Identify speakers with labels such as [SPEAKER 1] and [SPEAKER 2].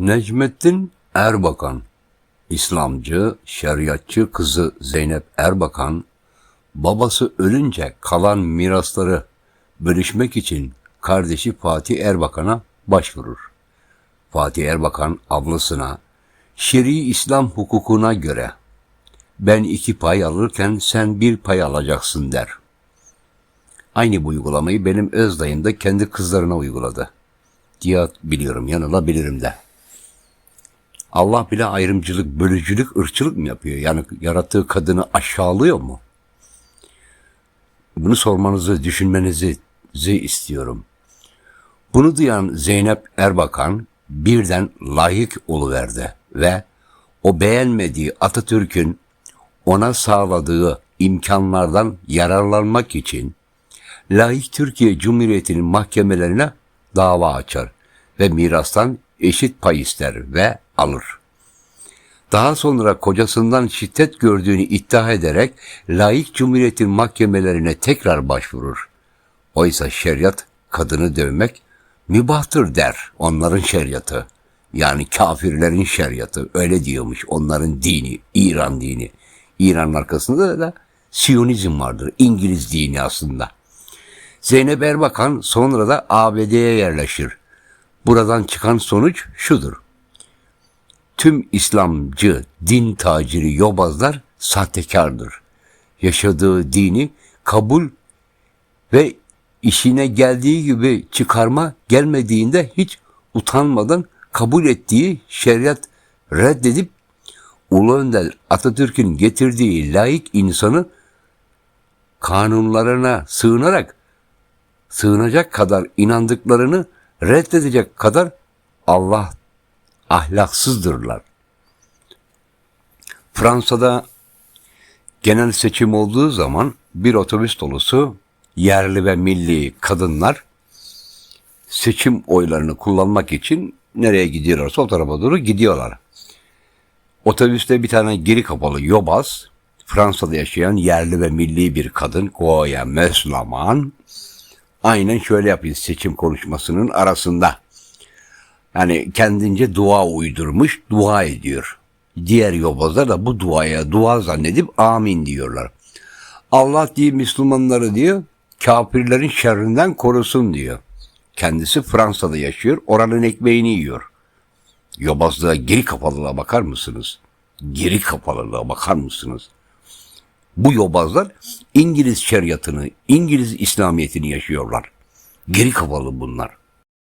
[SPEAKER 1] Necmettin Erbakan, İslamcı, şeriatçı kızı Zeynep Erbakan, babası ölünce kalan mirasları bölüşmek için kardeşi Fatih Erbakan'a başvurur. Fatih Erbakan ablasına, şer'i İslam hukukuna göre ben iki pay alırken sen bir pay alacaksın der. Aynı bu uygulamayı benim öz dayım da kendi kızlarına uyguladı. Diye biliyorum, yanılabilirim de. Allah bile ayrımcılık, bölücülük, ırkçılık mı yapıyor? Yani yarattığı kadını aşağılıyor mu? Bunu sormanızı, düşünmenizi istiyorum. Bunu duyan Zeynep Erbakan birden layık oluverdi ve o beğenmediği Atatürk'ün ona sağladığı imkanlardan yararlanmak için layık Türkiye Cumhuriyeti'nin mahkemelerine dava açar ve mirastan eşit pay ister ve alır. Daha sonra kocasından şiddet gördüğünü iddia ederek layık cumhuriyetin mahkemelerine tekrar başvurur. Oysa şeriat kadını dövmek mübahtır der onların şeriatı. Yani kafirlerin şeriatı öyle diyormuş onların dini, İran dini. İran'ın arkasında da Siyonizm vardır. İngiliz dini aslında. Zeynep Erbakan sonra da ABD'ye yerleşir. Buradan çıkan sonuç şudur. Tüm İslamcı din taciri yobazlar sahtekardır. Yaşadığı dini kabul ve işine geldiği gibi çıkarma gelmediğinde hiç utanmadan kabul ettiği şeriat reddedip Ulu Önder Atatürk'ün getirdiği layık insanı kanunlarına sığınarak sığınacak kadar inandıklarını reddedecek kadar Allah ahlaksızdırlar. Fransa'da genel seçim olduğu zaman bir otobüs dolusu yerli ve milli kadınlar seçim oylarını kullanmak için nereye gidiyorlarsa o tarafa doğru gidiyorlar. Otobüste bir tane geri kapalı yobaz, Fransa'da yaşayan yerli ve milli bir kadın, Goya Müslüman, aynen şöyle yapıyor seçim konuşmasının arasında. Yani kendince dua uydurmuş, dua ediyor. Diğer yobazlar da bu duaya dua zannedip amin diyorlar. Allah diye Müslümanları diyor, kafirlerin şerrinden korusun diyor. Kendisi Fransa'da yaşıyor, oranın ekmeğini yiyor. Yobazlığa geri kapalılığa bakar mısınız? Geri kapalılığa bakar mısınız? Bu yobazlar İngiliz şeriatını, İngiliz İslamiyetini yaşıyorlar. Geri kapalı bunlar.